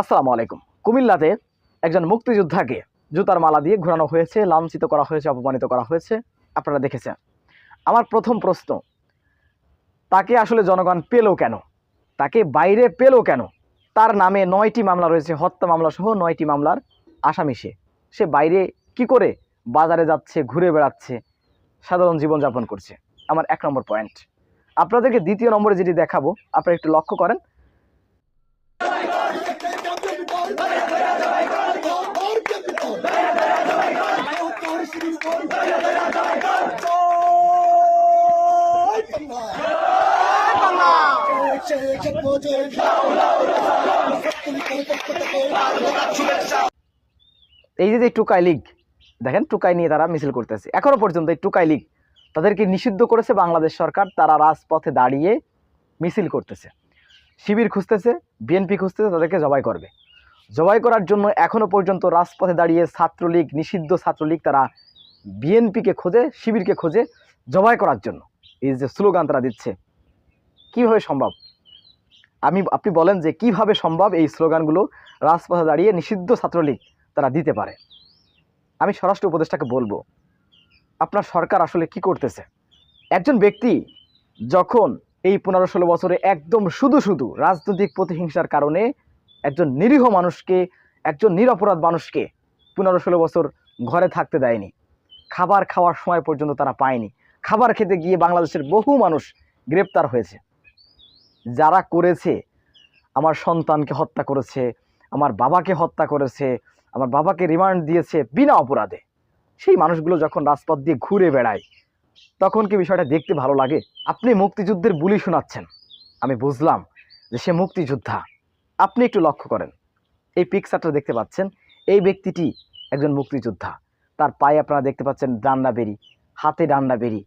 আসসালামু আলাইকুম। কুমিল্লাতে একজন মুক্তিযোদ্ধাকে জুতার মালা দিয়ে ঘোরানো হয়েছে, লাঞ্ছিত করা হয়েছে, অপমানিত করা হয়েছে। আপনারা দেখেছেন। আমার প্রথম প্রশ্ন, তাকে আসলে জনগণ পেল কেন? তাকে বাইরে পেল কেন? তার নামে নয়টি মামলা রয়েছে, হত্যা মামলা সহ নয়টি মামলার আসামি সে। সে বাইরে কি করে বাজারে যাচ্ছে, ঘুরে বেড়াচ্ছে, সাধারণ জীবনযাপন করছে? আমার এক নম্বর পয়েন্ট। আপনাদেরকে দ্বিতীয় নম্বরে যেটি দেখাবো, আপনারা একটু লক্ষ্য করেন। এই যে টুকাই লীগ, দেখেন টুকাই নিয়ে তারা মিছিল করতেছে। এখনও পর্যন্ত এই টুকাই লীগ তাদেরকে নিষিদ্ধ করেছে বাংলাদেশ সরকার, তারা রাজপথে দাঁড়িয়ে মিছিল করতেছে। শিবির খুঁজতেছে, বিএনপি খুঁজতেছে, তাদেরকে জবাই করবে। জবাই করার জন্য এখনও পর্যন্ত রাজপথে দাঁড়িয়ে ছাত্রলীগ, নিষিদ্ধ ছাত্রলীগ তারা বিএনপিকে খোঁজে, শিবিরকে খোঁজে জবাই করার জন্য। এই যে স্লোগান তারা দিচ্ছে, কীভাবে সম্ভব? আমি, আপনি বলেন যে কীভাবে সম্ভব এই স্লোগানগুলো রাজপথে দাঁড়িয়ে নিষিদ্ধ ছাত্রলীগ তারা দিতে পারে? আমি স্বরাষ্ট্র উপদেষ্টাকে বলব, আপনার সরকার আসলে কি করতেছে? একজন ব্যক্তি যখন এই পনেরো ষোলো বছরে একদম শুধু শুধু রাজনৈতিক প্রতিহিংসার কারণে একজন নিরীহ মানুষকে, একজন নিরপরাধ মানুষকে পনেরো ষোলো বছর ঘরে থাকতে দেয়নি, খাবার খাওয়ার সময় পর্যন্ত তারা পায়নি। খাবার খেতে গিয়ে বাংলাদেশের বহু মানুষ গ্রেপ্তার হয়েছে। যারা করেছে, আমার সন্তানকে হত্যা করেছে, আমার বাবাকে হত্যা করেছে, আমার বাবাকে রিমান্ড দিয়েছে বিনা অপরাধে। সেই মানুষগুলো যখন রাজপথ দিয়ে ঘুরে বেড়ায়, তখন কি বিষয়টা দেখতে ভালো লাগে? আপনি মুক্তিযুদ্ধের বুলি শোনাচ্ছেন। আমি বুঝলাম যে সে মুক্তিযোদ্ধা। আপনি একটু লক্ষ্য করেন। এই পিকচারটা দেখতে পাচ্ছেন। এই ব্যক্তিটি একজন মুক্তিযোদ্ধা। তার পায়ে আপনারা দেখতে পাচ্ছেন ডান্ডা বেরি, হাতে ডান্ডা বেরি।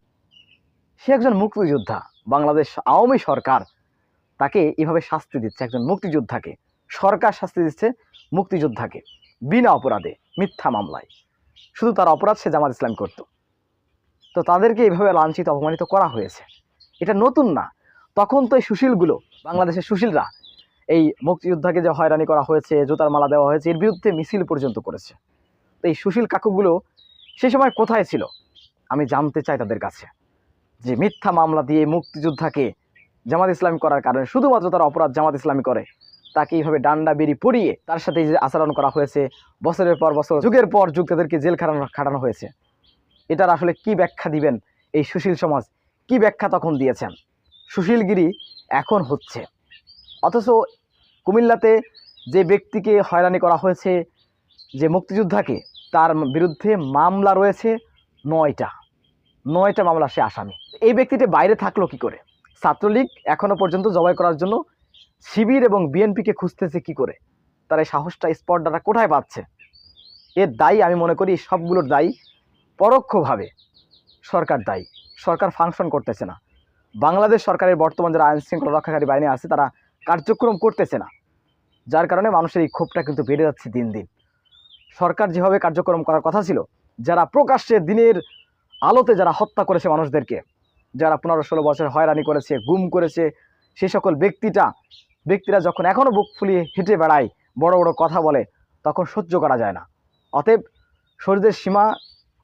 সে একজন মুক্তিযোদ্ধা। বাংলাদেশ আওয়ামী সরকার তাকে এভাবে শাস্তি দিচ্ছে একজন মুক্তিযোদ্ধাকে। সরকার শাস্তি দিচ্ছে মুক্তিযোদ্ধাকে বিনা অপরাধে, মিথ্যা মামলায়। শুধু তার অপরাধ সে জামাত ইসলাম করত। তো তাদেরকে এইভাবে লাঞ্ছিত, অপমানিত করা হয়েছে। এটা নতুন না। তখন তো এই সুশীলগুলো, বাংলাদেশের সুশীলরা এই মুক্তিযোদ্ধাকে যে হয়রানি করা হয়েছে, জুতার মালা দেওয়া হয়েছে, এর বিরুদ্ধে মিছিল পর্যন্ত করেছে। তো এই সুশীল কাকুগুলো সে সময় কোথায় ছিল? আমি জানতে চাই তাদের কাছে। যে মিথ্যা মামলা দিয়ে মুক্তিযোদ্ধাকে জামাত ইসলামী করার কারণে, শুধুমাত্র তার অপরাধ জামাত ইসলামী করে। তাকে এইভাবে ডান্ডা বেরি পড়িয়ে তার সাথে যে আচরণ করা হয়েছে, বছরের পর বছর, যুগের পর যুগ তাদেরকে জেল খাটানো খাটানো হয়েছে। এটার আসলে কি ব্যাখ্যা দিবেন এই সুশীল সমাজ? কি ব্যাখ্যা তখন দিয়েছেন? সুশীলগিরি এখন হচ্ছে। অথচ কুমিল্লাতে যে ব্যক্তিকে হয়রানি করা হয়েছে, যে মুক্তিযোদ্ধাকে, তার বিরুদ্ধে মামলা রয়েছে নয়টা। নয়টা মামলা সে আসামি। এই ব্যক্তিটা বাইরে থাকল কি করে? ছাত্রলীগ এখনও পর্যন্ত জবাই করার জন্য শিবির এবং বিএনপিকে খুঁজতেছে কি করে? তার এই সাহসটা স্পর্ধাটা কোথায় পাচ্ছে? এর দায়ী আমি মনে করি সবগুলোর দায়ী পরোক্ষভাবে সরকার দায়ী। সরকার ফাংশন করতেছে না। বাংলাদেশ সরকারের বর্তমান যারা আইন শৃঙ্খলা রক্ষাকারী বাহিনী আছে, তারা কার্যক্রম করতেছে না। যার কারণে মানুষের এই ক্ষোভটা কিন্তু বেড়ে যাচ্ছে দিন দিন। সরকার যেভাবে কার্যক্রম করার কথা ছিল, যারা প্রকাশ্যে দিনের আলোতে যারা হত্যা করেছে মানুষদেরকে যারা পনেরো ষোলো বছর হয়রানি করেছে, গুম করেছে, সে সকল ব্যক্তিটা, ব্যক্তিরা যখন এখনও বুক ফুলিয়ে হেঁটে বেড়ায়, বড় বড় কথা বলে, তখন সহ্য করা যায় না। অতএব শরীরের সীমা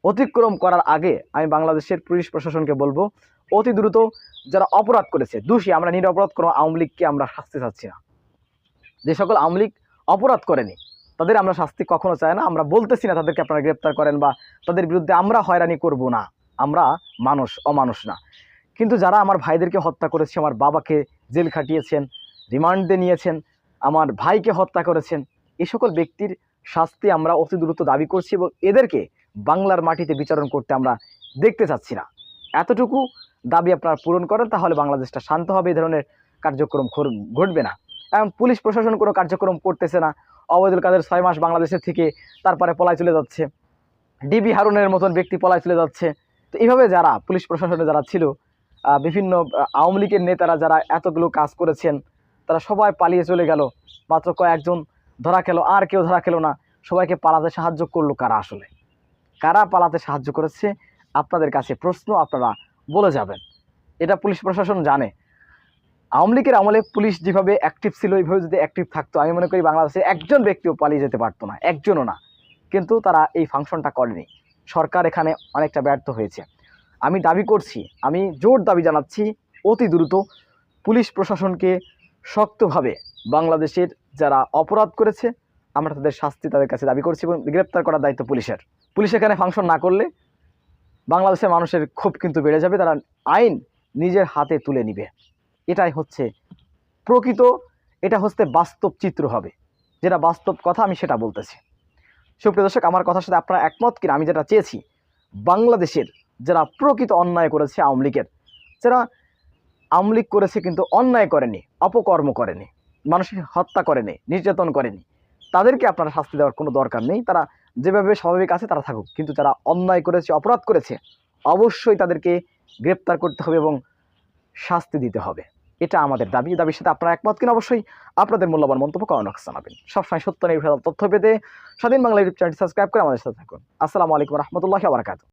অতিক্রম করার আগে আমি বাংলাদেশের পুলিশ প্রশাসনকে বলব, অতি দ্রুত যারা অপরাধ করেছে, দোষী, আমরা নিরপরাধ, কোনো আওয়ামী লীগকে আমরা শাস্তি চাচ্ছি না। যে সকল আওয়ামী লীগ অপরাধ করেনি, তাদের আমরা শাস্তি কখনো চাই না, আমরা বলতেছি না তাদেরকে আপনারা গ্রেপ্তার করেন বা তাদের বিরুদ্ধে আমরা হয়রানি করব না। আমরা মানুষ, অমানুষ না। কিন্তু যারা আমার ভাইদেরকে হত্যা করেছে, আমার বাবাকে জেল খাটিয়েছেন, রিমান্ডে নিয়েছেন, আমার ভাইকে হত্যা করেছেন এই সকল ব্যক্তির শাস্তি আমরা অতি দ্রুত দাবি করছি এবং এদেরকে বাংলার মাটিতে বিচারণ করতে আমরা দেখতে চাচ্ছি না। এতটুকু দাবি আপনারা পূরণ করেন, তাহলে বাংলাদেশটা শান্ত হবে এই ধরনের কার্যক্রম ঘটবে না। এখন পুলিশ প্রশাসন কোনো কার্যক্রম করতেছে না। অবৈধুল কাদের ছয় মাস বাংলাদেশের থেকে তারপরে পলায় চলে যাচ্ছে। ডিবি হারুনের মতন ব্যক্তি পলায় চলে যাচ্ছে। তো এইভাবে যারা পুলিশ প্রশাসনে যারা ছিল বিভিন্ন আওয়ামী লীগের নেতারা যারা এতগুলো কাজ করেছেন, তারা সবাই পালিয়ে চলে গেল। মাত্র কয়েকজন ধরা খেলো, আর কেউ ধরা খেলো না। সবাইকে পালাতে সাহায্য করল কারা আসলে? কারা পালাতে সাহায্য করেছে? আপনাদের কাছে প্রশ্ন, আপনারা বলে যাবেন। এটা পুলিশ প্রশাসন জানে। আওয়ামী লীগের আমলে পুলিশ যেভাবে অ্যাক্টিভ ছিল, এইভাবে যদি অ্যাক্টিভ থাকতো, আমি মনে করি বাংলাদেশে একজন ব্যক্তিও পালিয়ে যেতে পারতো না, একজনও না। কিন্তু তারা এই ফাংশনটা করেনি। সরকার এখানে অনেকটা ব্যর্থ হয়েছে। আমি দাবি করছি, আমি জোর দাবি জানাচ্ছি, অতি দ্রুত পুলিশ প্রশাসনকে শক্তভাবে বাংলাদেশের যারা অপরাধ করেছে, আমরা তাদের শাস্তি তাদের কাছে দাবি করছি এবং গ্রেপ্তার করার দায়িত্ব পুলিশের। পুলিশ এখানে ফাংশন না করলে বাংলাদেশের মানুষের ক্ষোভ কিন্তু বেড়ে যাবে, তারা আইন নিজের হাতে তুলে নিবে। এটাই হচ্ছে প্রকৃত, এটা হচ্ছে বাস্তব চিত্র হবে। যেটা বাস্তব কথা আমি সেটা বলতেছি। সুপ্রিয় দর্শক, আমার কথার সাথে আপনারা একমত কিনা? আমি যেটা চেয়েছি, বাংলাদেশের যারা প্রকৃত অন্যায় করেছে আওয়ামী লীগের, যারা আওয়ামী লীগ করেছে কিন্তু অন্যায় করেনি, অপকর্ম করেনি মানুষের হত্যা করেনি, নির্যাতন করেনি, তাদেরকে আপনারা শাস্তি দেওয়ার কোনো দরকার নেই। তারা যেভাবে স্বাভাবিক আছে তারা থাকুক, কিন্তু যারা অন্যায় করেছে, অপরাধ করেছে, অবশ্যই তাদেরকে গ্রেপ্তার করতে হবে এবং শাস্তি দিতে হবে। এটা আমাদের দাবি। দাবির সাথে আপনারা একমত কিনা অবশ্যই আপনাদের মূল্যবান মন্তব্য কমেন্ট জানাবেন। সবসময় সত্য নির্ভর তথ্য পেতে স্বাধীন বাংলা ইউটিউব চ্যানেলটি সাবস্ক্রাইব করে আমাদের সাথে থাকুন। আসসালামু আলাইকুম রহমতুল্লাহ বারাকাতু